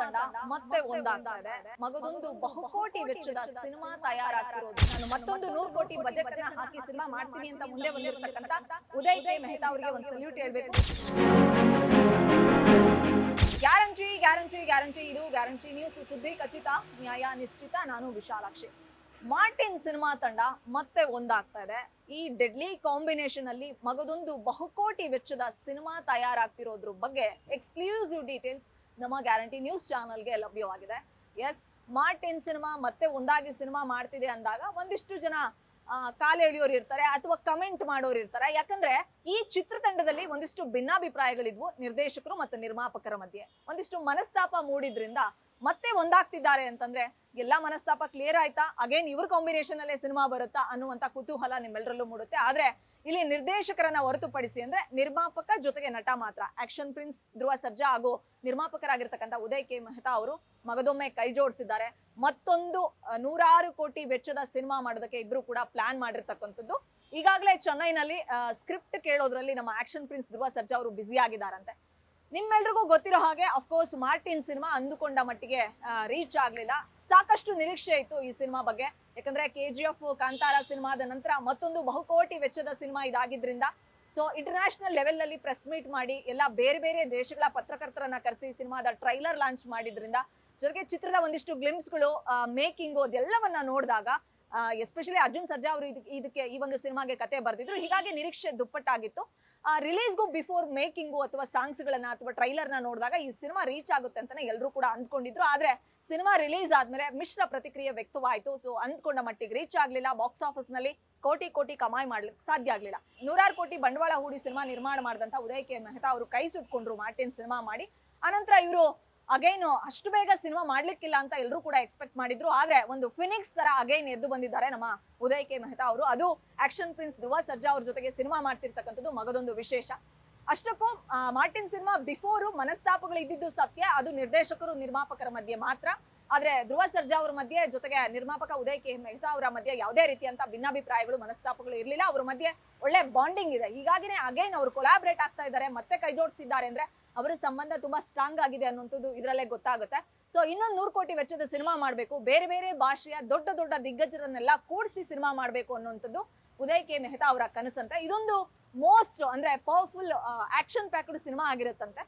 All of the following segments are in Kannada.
ತಂಡ ಮತ್ತೆ ಒಂದಾಗ್ತಾ ಇದೆ ಮಗದೊಂದು ಬಹುಕೋಟಿ ವೆಚ್ಚದ ಸಿನಿಮಾ ತಯಾರಾಗ್ತಿರೋದು. ನಾನು ಮತ್ತೊಂದು ನೂರು ಕೋಟಿ ಬಜೆಟ್ ಅನ್ನ ಹಾಕಿ ಸಿನಿಮಾ ಮಾಡ್ತೀನಿ ಅಂತ ಮುಂದೆ ಬಂದಿರತಕ್ಕಂತ ಉದಯ್ ಕೆ ಮೆಹ್ತಾ ಅವರಿಗೆ ಒಂದು ಸಲ್ಯೂಟ್ ಹೇಳ್ಬೇಕು. ಗ್ಯಾರಂಟಿ ಗ್ಯಾರಂಟಿ ಗ್ಯಾರಂಟಿ ಇದು ಗ್ಯಾರಂಟಿ ನ್ಯೂಸ್. ಸುದ್ದಿ, ಖಚಿತ, ನ್ಯಾಯ, ನಿಶ್ಚಿತ. ನಾನು ವಿಶಾಲಾಕ್ಷಿ. ಮಾರ್ಟಿನ್ ಸಿನಿಮಾ ತಂಡ ಮತ್ತೆ ಒಂದಾಗ್ತಾ ಇದೆ ಈ ಡೆಡ್ಲಿ ಕಾಂಬಿನೇಷನ್ ಅಲ್ಲಿ ಮಗದೊಂದು ಬಹುಕೋಟಿ ವೆಚ್ಚದ ಸಿನಿಮಾ ತಯಾರಾಗ್ತಿರೋದ್ರ ಬಗ್ಗೆ ಎಕ್ಸ್ಕ್ಲೂಸಿವ್ ಡೀಟೇಲ್ಸ್ ನಮ್ಮ ಗ್ಯಾರಂಟಿ ನ್ಯೂಸ್ ಚಾನಲ್ಗೆ ಲಭ್ಯವಾಗಿದೆ. ಎಸ್ ಮಾರ್ಟಿನ್ ಸಿನಿಮಾ ಮತ್ತೆ ಒಂದಾಗಿ ಸಿನಿಮಾ ಮಾಡ್ತಿದೆ ಅಂದಾಗ ಒಂದಿಷ್ಟು ಜನ ಕಾಲು ಎಳೆಯೋರು ಇರ್ತಾರೆ ಅಥವಾ ಕಮೆಂಟ್ ಮಾಡೋರು ಇರ್ತಾರೆ. ಯಾಕಂದ್ರೆ ಈ ಚಿತ್ರತಂಡದಲ್ಲಿ ಒಂದಿಷ್ಟು ಭಿನ್ನಾಭಿಪ್ರಾಯಗಳಿದ್ವು ನಿರ್ದೇಶಕರು ಮತ್ತು ನಿರ್ಮಾಪಕರ ಮಧ್ಯೆ. ಒಂದಿಷ್ಟು ಮನಸ್ತಾಪ ಮೂಡಿದ್ರಿಂದ ಮತ್ತೆ ಒಂದಾಗ್ತಿದ್ದಾರೆ ಅಂತಂದ್ರೆ ಎಲ್ಲಾ ಮನಸ್ತಾಪ ಕ್ಲಿಯರ್ ಆಯ್ತಾ? ಅಗೇನ್ ಇವ್ರ ಕಾಂಬಿನೇಷನ್ ಅಲ್ಲೇ ಸಿನಿಮಾ ಬರುತ್ತಾ ಅನ್ನುವಂತ ಕುತೂಹಲ ನಿಮ್ಮೆಲ್ಲರಲ್ಲೂ ಮೂಡುತ್ತೆ. ಆದ್ರೆ ಇಲ್ಲಿ ನಿರ್ದೇಶಕರನ್ನ ಹೊರತುಪಡಿಸಿ ಅಂದ್ರೆ ನಿರ್ಮಾಪಕ ಜೊತೆಗೆ ನಟ ಮಾತ್ರ. ಆಕ್ಷನ್ ಪ್ರಿನ್ಸ್ ಧ್ರುವ ಸರ್ಜಾ ಹಾಗೂ ನಿರ್ಮಾಪಕರಾಗಿರ್ತಕ್ಕಂಥ ಉದಯ್ ಕೆ ಮೆಹ್ತಾ ಅವರು ಮಗದೊಮ್ಮೆ ಕೈ ಜೋಡಿಸಿದ್ದಾರೆ. ಮತ್ತೊಂದು ನೂರಾರು ಕೋಟಿ ವೆಚ್ಚದ ಸಿನಿಮಾ ಮಾಡೋದಕ್ಕೆ ಇಬ್ರು ಕೂಡ ಪ್ಲಾನ್ ಮಾಡಿರ್ತಕ್ಕಂಥದ್ದು. ಈಗಾಗಲೇ ಚೆನ್ನೈನಲ್ಲಿ ಸ್ಕ್ರಿಪ್ಟ್ ಕೇಳೋದ್ರಲ್ಲಿ ನಮ್ಮ ಆಕ್ಷನ್ ಪ್ರಿನ್ಸ್ ಧ್ರುವ ಸರ್ಜಾ ಅವರು ಬ್ಯುಸಿ ಆಗಿದ್ದಾರಂತೆ. ನಿಮ್ಮೆಲ್ರಿಗೂ ಗೊತ್ತಿರೋ ಹಾಗೆ ಅಫ್ಕೋರ್ಸ್ ಮಾರ್ಟಿನ್ ಸಿನಿಮಾ ಅಂದುಕೊಂಡ ಮಟ್ಟಿಗೆ ರೀಚ್ ಆಗಲಿಲ್ಲ. ಸಾಕಷ್ಟು ನಿರೀಕ್ಷೆ ಇತ್ತು ಈ ಸಿನಿಮಾ ಬಗ್ಗೆ. ಯಾಕಂದ್ರೆ ಕೆ ಜಿ ಎಫ್ ಕಾಂತಾರ ಸಿನಿಮಾದ ನಂತರ ಮತ್ತೊಂದು ಬಹುಕೋಟಿ ವೆಚ್ಚದ ಸಿನಿಮಾ ಇದಾಗಿದ್ರಿಂದ ಸೊ ಇಂಟರ್ನ್ಯಾಷನಲ್ ಲೆವೆಲ್ ಅಲ್ಲಿ ಪ್ರೆಸ್ ಮೀಟ್ ಮಾಡಿ, ಎಲ್ಲ ಬೇರೆ ಬೇರೆ ದೇಶಗಳ ಪತ್ರಕರ್ತರನ್ನ ಕರೆಸಿ ಸಿನಿಮಾದ ಟ್ರೈಲರ್ ಲಾಂಚ್ ಮಾಡಿದ್ರಿಂದ, ಜೊತೆಗೆ ಚಿತ್ರದ ಒಂದಿಷ್ಟು ಗ್ಲಿಮ್ಸ್ಗಳು ಮೇಕಿಂಗು ಅದೆಲ್ಲವನ್ನ ನೋಡಿದಾಗ ಎಸ್ಪೆಷಲಿ ಅರ್ಜುನ್ ಸರ್ಜಾ ಅವರು ಇದಕ್ಕೆ ಈ ಒಂದು ಸಿನಿಮಾಗೆ ಕತೆ ಬರೆದಿದ್ರು. ಹೀಗಾಗಿ ನಿರೀಕ್ಷೆ ದುಪ್ಪಟ್ಟಾಗಿತ್ತು. ರಿಲೀಸ್ಗೂ ಬಿಫೋರ್ ಮೇಕಿಂಗು ಅಥವಾ ಸಾಂಗ್ಸ್ಗಳನ್ನ ಅಥವಾ ಟ್ರೈಲರ್ನ ನೋಡಿದಾಗ ಈ ಸಿನಿಮಾ ರೀಚ್ ಆಗುತ್ತೆ ಅಂತಾನೆ ಎಲ್ಲರೂ ಕೂಡ ಅಂದ್ಕೊಂಡಿದ್ರು. ಆದ್ರೆ ಸಿನಿಮಾ ರಿಲೀಸ್ ಆದ್ಮೇಲೆ ಮಿಶ್ರ ಪ್ರತಿಕ್ರಿಯೆ ವ್ಯಕ್ತವಾಯಿತು. ಸೊ ಅಂದ್ಕೊಂಡ ಮಟ್ಟಿಗೆ ರೀಚ್ ಆಗ್ಲಿಲ್ಲ. ಬಾಕ್ಸ್ ಆಫೀಸ್ನಲ್ಲಿ ಕೋಟಿ ಕೋಟಿ ಕಮಾಯಿ ಮಾಡ್ಲಿಕ್ಕೆ ಸಾಧ್ಯ ಆಗ್ಲಿಲ್ಲ. ನೂರಾರು ಕೋಟಿ ಬಂಡವಾಳ ಹೂಡಿ ಸಿನಿಮಾ ನಿರ್ಮಾಣ ಮಾಡಿದಂತ ಉದಯ್ ಕೆ. ಮೆಹ್ತಾ ಅವರು ಕೈ ಸುಟ್ಕೊಂಡ್ರು ಮಾರ್ಟಿನ್ ಸಿನಿಮಾ ಮಾಡಿ. ಅನಂತರ ಇವರು ಅಗೈನ್ ಅಷ್ಟು ಬೇಗ ಸಿನಿಮಾ ಮಾಡ್ಲಿಕ್ಕಿಲ್ಲ ಅಂತ ಎಲ್ಲರೂ ಕೂಡ ಎಕ್ಸ್ಪೆಕ್ಟ್ ಮಾಡಿದ್ರು. ಆದ್ರೆ ಒಂದು ಫಿನಿಕ್ಸ್ ತರ ಅಗೈನ್ ಎದ್ದು ಬಂದಿದ್ದಾರೆ ನಮ್ಮ ಉದಯ್ ಕೆ ಮೆಹ್ತಾ ಅವರು. ಅದು ಆಕ್ಷನ್ ಪ್ರಿನ್ಸ್ ಧ್ರುವ ಸರ್ಜಾ ಅವ್ರ ಜೊತೆಗೆ ಸಿನಿಮಾ ಮಾಡ್ತಿರ್ತಕ್ಕಂಥದ್ದು ಮಗದೊಂದು ವಿಶೇಷ. ಅಷ್ಟಕ್ಕೂ ಮಾರ್ಟಿನ್ ಸಿನಿಮಾ ಬಿಫೋರು ಮನಸ್ತಾಪಗಳು ಇದ್ದಿದ್ದು ಸತ್ಯ. ಅದು ನಿರ್ದೇಶಕರು, ನಿರ್ಮಾಪಕರ ಮಧ್ಯೆ ಮಾತ್ರ. ಆದ್ರೆ ಧ್ರುವ ಸರ್ಜಾ ಅವ್ರ ಮಧ್ಯೆ ಜೊತೆಗೆ ನಿರ್ಮಾಪಕ ಉದಯ್ ಕೆ ಮೆಹ್ತಾ ಅವರ ಮಧ್ಯೆ ಯಾವುದೇ ರೀತಿಯಂತ ಭಿನ್ನಾಭಿಪ್ರಾಯಗಳು, ಮನಸ್ತಾಪಗಳು ಇರಲಿಲ್ಲ. ಅವ್ರ ಮಧ್ಯೆ ಒಳ್ಳೆ ಬಾಂಡಿಂಗ್ ಇದೆ. ಹೀಗಾಗಿನೇ ಅಗೈನ್ ಅವರು ಕೊಲಾಬ್ರೇಟ್ ಆಗ್ತಾ ಇದ್ದಾರೆ. ಮತ್ತೆ ಕೈ ಜೋಡಿಸಿದ್ದಾರೆ ಅಂದ್ರೆ ಅವರ ಸಂಬಂಧ ತುಂಬಾ ಸ್ಟ್ರಾಂಗ್ ಆಗಿದೆ ಅನ್ನುವಂಥದ್ದು ಇದರಲ್ಲೇ ಗೊತ್ತಾಗುತ್ತೆ. ಸೊ ಇನ್ನೊಂದು ನೂರು ಕೋಟಿ ವೆಚ್ಚದ ಸಿನಿಮಾ ಮಾಡಬೇಕು. ಬೇರೆ ಬೇರೆ ಭಾಷೆಯ ದೊಡ್ಡ ದೊಡ್ಡ ದಿಗ್ಗಜರನ್ನೆಲ್ಲ ಕೂಡಿಸಿ ಸಿನಿಮಾ ಮಾಡಬೇಕು ಅನ್ನುವಂಥದ್ದು ಉದಯ್ ಕೆ. ಮೆಹ್ತಾ ಅವರ ಕನಸಂತೆ. ಇದೊಂದು ಮೋಸ್ಟ್ ಅಂದ್ರೆ ಪವರ್ಫುಲ್ ಆಕ್ಷನ್ ಪ್ಯಾಕ್ಡ್ ಸಿನಿಮಾ ಆಗಿರುತ್ತಂತೆ.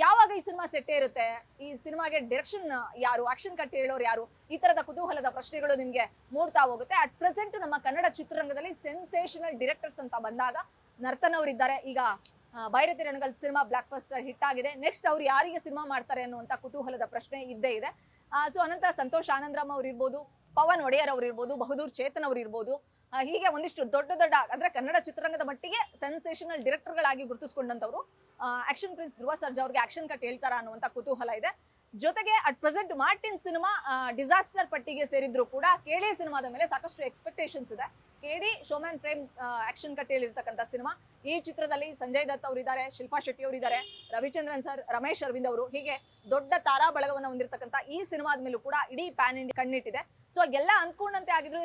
ಯಾವಾಗ ಈ ಸಿನಿಮಾ ಸೆಟ್ಟೇ ಇರುತ್ತೆ? ಈ ಸಿನಿಮಾಗೆ ಡೈರೆಕ್ಷನ್ ಯಾರು? ಆಕ್ಷನ್ ಕಟ್ಟಿ ಹೇಳೋರು ಯಾರು? ಈ ತರದ ಕುತೂಹಲದ ಪ್ರಶ್ನೆಗಳು ನಿಮ್ಗೆ ಮೂಡ್ತಾ ಹೋಗುತ್ತೆ. ಅಟ್ ಪ್ರೆಸೆಂಟ್ ನಮ್ಮ ಕನ್ನಡ ಚಿತ್ರರಂಗದಲ್ಲಿ ಸೆನ್ಸೇಷನಲ್ ಡೈರೆಕ್ಟರ್ಸ್ ಅಂತ ಬಂದಾಗ ನರ್ತನವರಿದ್ದಾರೆ. ಈಗ Bhairathi Ranagal cinema blockbuster hit ಆಗಿದೆ. ನೆಕ್ಸ್ಟ್ ಅವ್ರು ಯಾರಿಗೆ ಸಿನಿಮಾ ಮಾಡ್ತಾರೆ ಅನ್ನುವಂಥ ಕುತೂಹಲದ ಪ್ರಶ್ನೆ ಇದ್ದೇ ಇದೆ. ಸೊ ಅನಂತರ ಸಂತೋಷ್ ಆನಂದರಾಮ್ ಅವ್ರು ಇರ್ಬೋದು, ಪವನ್ ಒಡೆಯರ್ ಅವ್ರು ಇರ್ಬೋದು ಬಹದೂರ್ ಚೇತನ್ ಅವ್ರು ಇರ್ಬೋದು. ಹೀಗೆ ಒಂದಿಷ್ಟು ದೊಡ್ಡ ದೊಡ್ಡ ಅಂದ್ರೆ ಕನ್ನಡ ಚಿತ್ರರಂಗದ ಮಟ್ಟಿಗೆ ಸೆನ್ಸೇಷನಲ್ ಡಿರೆಕ್ಟರ್ಗಳಾಗಿ ಗುರುತಿಸ್ಕೊಂಡಂತವ್ರು ಆಕ್ಷನ್ ಪ್ರಿನ್ಸ್ ಧ್ರುವ ಸರ್ಜಾ ಅವ್ರಿಗೆ ಆಕ್ಷನ್ ಕಟ್ ಹೇಳ್ತಾರ ಅನ್ನುವಂಥ ಕುತೂಹಲ ಇದೆ. ಜೊತೆಗೆ at present Martin cinema disaster ಪಟ್ಟಿಗೆ ಸೇರಿದ್ರು ಕೂಡ ಕೇಳಿ ಸಿನಿಮಾದ ಮೇಲೆ ಸಾಕಷ್ಟು ಎಕ್ಸ್ಪೆಕ್ಟೇಷನ್ಸ್ ಇದೆ. ಕೇಳಿ ಶೋಮ್ಯಾನ್ ಪ್ರೇಮ್ ಆಕ್ಷನ್ ಕಟ್ಟೆಯಲ್ಲಿ ಹೇಳಿರ್ತಕ್ಕಂಥ ಸಿನಿಮಾ ಈ ಚಿತ್ರದಲ್ಲಿ ಸಂಜಯ್ ದತ್ ಅವರು ಇದ್ದಾರೆ ಶಿಲ್ಪಾ ಶೆಟ್ಟಿ ಅವರು ಇದ್ದಾರೆ ರವಿಚಂದ್ರನ್ ಸರ್ ರಮೇಶ್ ಅರವಿಂದ್ ಅವರು, ಹೀಗೆ ದೊಡ್ಡ ತಾರಾ ಬಳಗವನ್ನು ಹೊಂದಿರತಕ್ಕಂಥ ಈ ಸಿನಿಮಾದ ಮೇಲೂ ಕೂಡ ಇಡೀ ಪ್ಯಾನ್ ಇಂಡಿಯಾ ಕಣ್ಣಿಟ್ಟಿದೆ. ಸೊ ಎಲ್ಲ ಅಂದ್ಕೊಂಡಂತೆ ಆಗಿದ್ರು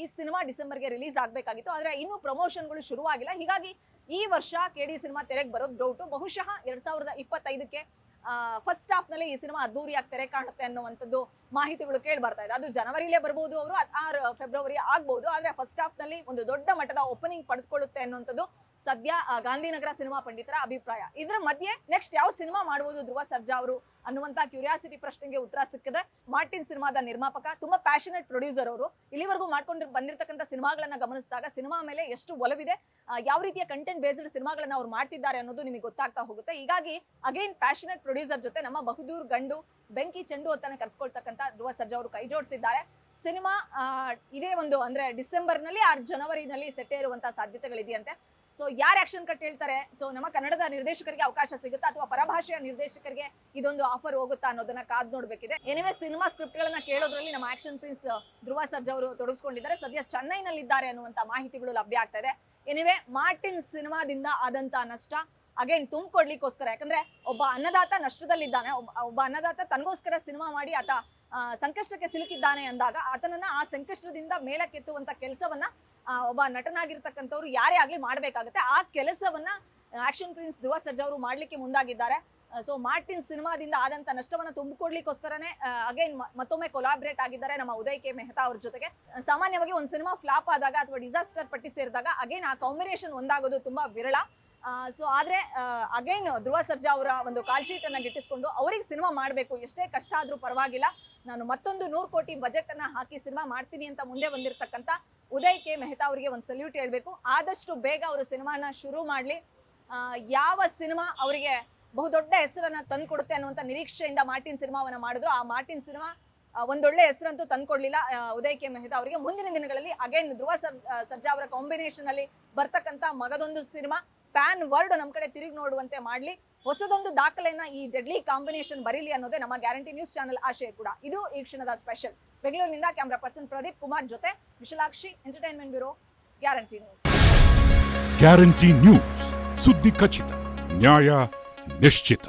ಈ ಸಿನಿಮಾ ಡಿಸೆಂಬರ್ಗೆ ರಿಲೀಸ್ ಆಗಬೇಕಾಗಿತ್ತು. ಆದ್ರೆ ಇನ್ನೂ ಪ್ರಮೋಷನ್ಗಳು ಶುರುವಾಗಿಲ್ಲ. ಹೀಗಾಗಿ ಈ ವರ್ಷ ಕೆ ಡಿ ಸಿನಿಮಾ ತೆರೆಗೆ ಬರೋದು ಡೌಟು ಬಹುಶಃ ಎರಡ್ ಸಾವಿರದ ಇಪ್ಪತ್ತೈದಕ್ಕೆ ಫಸ್ಟ್ ಹಾಫ್ನಲ್ಲಿ ಈ ಸಿನಿಮಾ ಅದ್ದೂರಿಯಾಗಿ ತೆರೆ ಕಾಣುತ್ತೆ ಅನ್ನುವಂಥದ್ದು ಮಾಹಿತಿಗಳು ಕೇಳಿ ಬರ್ತಾ ಇದೆ. ಅದು ಜನವರಿಲೇ ಬರ್ಬೋದು ಅವರು ಫೆಬ್ರವರಿ ಆಗ್ಬಹುದು ಆದ್ರೆ ಫಸ್ಟ್ ಹಾಫ್ನಲ್ಲಿ ಒಂದು ದೊಡ್ಡ ಮಟ್ಟದ ಓಪನಿಂಗ್ ಪಡೆದುಕೊಳ್ಳುತ್ತೆ ಅನ್ನುವಂಥದ್ದು ಸದ್ಯ ಗಾಂಧಿನಗರ ಸಿನಿಮಾ ಪಂಡಿತರ ಅಭಿಪ್ರಾಯ. ಇದರ ಮಧ್ಯೆ ನೆಕ್ಸ್ಟ್ ಯಾವ ಸಿನಿಮಾ ಮಾಡಬಹುದು ಧ್ರುವ ಸರ್ಜಾ ಅವರು ಅನ್ನುವಂತ ಕ್ಯೂರಿಯಾಸಿಟಿ ಪ್ರಶ್ನೆಗೆ ಉತ್ತರ ಸಿಕ್ಕಿದೆ. ಮಾರ್ಟಿನ್ ಸಿನಿಮಾದ ನಿರ್ಮಾಪಕ, ತುಂಬಾ ಪ್ಯಾಷನೆಟ್ ಪ್ರೊಡ್ಯೂಸರ್ ಅವರು. ಇಲ್ಲಿವರೆಗೂ ಮಾಡ್ಕೊಂಡು ಬಂದಿರತಕ್ಕಂಥ ಸಿನಿಮಾಗಳನ್ನ ಗಮನಿಸಿದಾಗ ಸಿನಿಮಾ ಮೇಲೆ ಎಷ್ಟು ಒಲವಿದೆ ಯಾವ ರೀತಿಯ ಕಂಟೆಂಟ್ ಬೇಸ್ಡ್ ಸಿನಿಮಾಗಳನ್ನ ಅವ್ರು ಮಾಡ್ತಿದ್ದಾರೆ ಅನ್ನೋದು ನಿಮಗೆ ಗೊತ್ತಾಗ್ತಾ ಹೋಗುತ್ತೆ. ಹೀಗಾಗಿ ಅಗೈನ್ ಪ್ಯಾಷನೆಟ್ ಪ್ರೊಡ್ಯೂಸರ್ ಜೊತೆ ನಮ್ಮ ಬಹುದೂರ್ ಗಂಡು, ಬೆಂಕಿ ಚೆಂಡು ಅಂತಾನೆ ಕರ್ಸ್ಕೊಳ್ತಕ್ಕಂಥ ಧ್ರುವ ಸರ್ಜಾ ಅವರು ಕೈ ಜೋಡಿಸಿದ್ದಾರೆ. ಸಿನಿಮಾ ಇದೇ ಒಂದು ಅಂದ್ರೆ ಡಿಸೆಂಬರ್ನಲ್ಲಿ ಆರ್ ಜನವರಿನಲ್ಲಿ ಸೆಟ್ಟೇ ಇರುವಂತಹ ಸಾಧ್ಯತೆಗಳಿದೆಯಂತೆ. ಸೊ ಯಾರು ಆಕ್ಷನ್ ಕಟ್ ಹೇಳ್ತಾರೆ? ಸೊ ನಮ್ಮ ಕನ್ನಡದ ನಿರ್ದೇಶಕರಿಗೆ ಅವಕಾಶ ಸಿಗುತ್ತಾ ಅಥವಾ ಪರಭಾಷೆಯ ನಿರ್ದೇಶಕರಿಗೆ ಇದೊಂದು ಆಫರ್ ಹೋಗುತ್ತಾ ಅನ್ನೋದನ್ನ ಕಾದ್ ನೋಡ್ಬೇಕಿದೆ. ಎನಿವೆ ಸಿನಿಮಾ ಸ್ಕ್ರಿಪ್ಟ್ ಗಳನ್ನ ಕೇಳೋದ್ರಲ್ಲಿ ನಮ್ಮ ಆಕ್ಷನ್ ಪ್ರಿನ್ಸ್ ಧ್ರುವ ಸರ್ಜಾ ಅವರು ತೊಡಗಿಸ್ಕೊಂಡಿದ್ದಾರೆ. ಸದ್ಯ ಚೆನ್ನೈನಲ್ಲಿದ್ದಾರೆ ಅನ್ನುವಂತ ಮಾಹಿತಿಗಳು ಲಭ್ಯ ಆಗ್ತಾ ಏನಿವೆ ಮಾರ್ಟಿನ್ ಸಿನಿಮಾದಿಂದ ಆದಂತ ನಷ್ಟ ಅಗೇನ್ ತುಂಬಿಕೊಡ್ಲಿಕ್ಕೋಸ್ಕರ. ಯಾಕಂದ್ರೆ ಒಬ್ಬ ಅನ್ನದಾತ ನಷ್ಟದಲ್ಲಿದ್ದಾನೆ. ಒಬ್ಬ ಅನ್ನದಾತ ತನಗೋಸ್ಕರ ಸಿನಿಮಾ ಮಾಡಿ ಆತ ಸಂಕಷ್ಟಕ್ಕೆ ಸಿಲುಕಿದ್ದಾನೆ ಅಂದಾಗ ಆತನನ್ನ ಆ ಸಂಕಷ್ಟದಿಂದ ಮೇಲಕ್ಕೆತ್ತುವಂತ ಕೆಲಸವನ್ನ ಒಬ್ಬ ನಟನಾಗಿರ್ತಕ್ಕಂಥವ್ರು ಯಾರೇ ಆಗ್ಲಿ ಮಾಡ್ಬೇಕಾಗುತ್ತೆ. ಆ ಕೆಲಸವನ್ನ ಆಕ್ಷನ್ ಪ್ರಿನ್ಸ್ ಧ್ರುವ ಸರ್ಜಾ ಅವರು ಮಾಡ್ಲಿಕ್ಕೆ ಮುಂದಾಗಿದ್ದಾರೆ. ಸೊ ಮಾರ್ಟಿನ್ ಸಿನಿಮಾದಿಂದ ಆದಂತ ನಷ್ಟವನ್ನ ತುಂಬಿಕೊಡ್ಲಿಕ್ಕೋಸ್ಕರನೇ ಅಗೈನ್ ಮತ್ತೊಮ್ಮೆ ಕೊಲಾಬ್ರೇಟ್ ಆಗಿದ್ದಾರೆ ನಮ್ಮ ಉದಯ್ ಕೆ ಮೆಹ್ತಾ ಅವ್ರ ಜೊತೆಗೆ. ಸಾಮಾನ್ಯವಾಗಿ ಒಂದು ಸಿನಿಮಾ ಫ್ಲಾಪ್ ಆದಾಗ ಅಥವಾ ಡಿಸಾಸ್ಟರ್ ಪಟ್ಟಿ ಸೇರಿದಾಗ ಅಗೈನ್ ಆ ಕಾಂಬಿನೇಷನ್ ಒಂದಾಗೋದು ತುಂಬಾ ವಿರಳ. ಸೊ ಆದ್ರೆ ಅಗೈನ್ ಧ್ರುವ ಸರ್ಜಾ ಅವರ ಒಂದು ಕಾಲ್ ಶೀಟ್ ಅನ್ನ ಗಿಟ್ಟಿಸ್ಕೊಂಡು ಅವ್ರಿಗೆ ಸಿನಿಮಾ ಮಾಡಬೇಕು. ಎಷ್ಟೇ ಕಷ್ಟ ಆದ್ರೂ ಪರವಾಗಿಲ್ಲ. ನಾನು ಮತ್ತೊಂದು ನೂರು ಕೋಟಿ ಬಜೆಟ್ ಅನ್ನ ಹಾಕಿ ಸಿನಿಮಾ ಮಾಡ್ತೀನಿ ಅಂತ ಮುಂದೆ ಬಂದಿರತಕ್ಕಂತ ಉದಯ್ ಕೆ ಮೆಹ್ತಾ ಅವರಿಗೆ ಒಂದು ಸಲ್ಯೂಟ್ ಹೇಳ್ಬೇಕು. ಆದಷ್ಟು ಬೇಗ ಅವರು ಸಿನಿಮಾನ ಶುರು ಮಾಡ್ಲಿ. ಯಾವ ಸಿನಿಮಾ ಅವರಿಗೆ ಬಹುದೊಡ್ಡ ಹೆಸರನ್ನ ತಂದ್ಕೊಡುತ್ತೆ ಅನ್ನುವಂಥ ನಿರೀಕ್ಷೆಯಿಂದ ಮಾರ್ಟಿನ್ ಸಿನಿಮಾವನ್ನ ಮಾಡಿದ್ರು. ಆ ಮಾರ್ಟಿನ್ ಸಿನಿಮಾ ಒಂದೊಳ್ಳೆ ಹೆಸರಂತೂ ತಂದ್ಕೊಡ್ಲಿಲ್ಲ ಉದಯ್ ಕೆ ಮೆಹ್ತಾ ಅವರಿಗೆ. ಮುಂದಿನ ದಿನಗಳಲ್ಲಿ ಅಗೈನ್ ಧ್ರುವ ಸರ್ ಸರ್ಜಾ ಅವರ ಕಾಂಬಿನೇಷನ್ ಅಲ್ಲಿ ಬರ್ತಕ್ಕಂತ ಮಗದೊಂದು ಸಿನಿಮಾ. ಪ್ಯಾನ್ ವರ್ಡ್ ನಮ್ಮ ಕಡೆ ತಿರುಗಿ ನೋಡುವಂತೆ ಮಾಡ್ಲಿ. ಹೊಸದೊಂದು ದಾಖಲೆಯನ್ನ ಈ ಡೆಡ್ಲಿ ಕಾಂಬಿನೇಷನ್ ಬರೀಲಿ ಅನ್ನೋದೇ ನಮ್ಮ ಗ್ಯಾರಂಟಿ ನ್ಯೂಸ್ ಚಾನೆಲ್ ಆಶಯ ಕೂಡ. ಇದು ಈ ಕ್ಷಣದ ಸ್ಪೆಷಲ್ ಬೆಂಗಳೂರಿನಿಂದ ಕ್ಯಾಮ್ರಾ ಪರ್ಸನ್ ಪ್ರದೀಪ್ ಕುಮಾರ್ ಜೊತೆ Vishalakshi entertainment bureau guarantee news guarantee news ಸುದ್ದಿ ಖಚಿತ, ನ್ಯಾಯ ನಿಶ್ಚಿತ.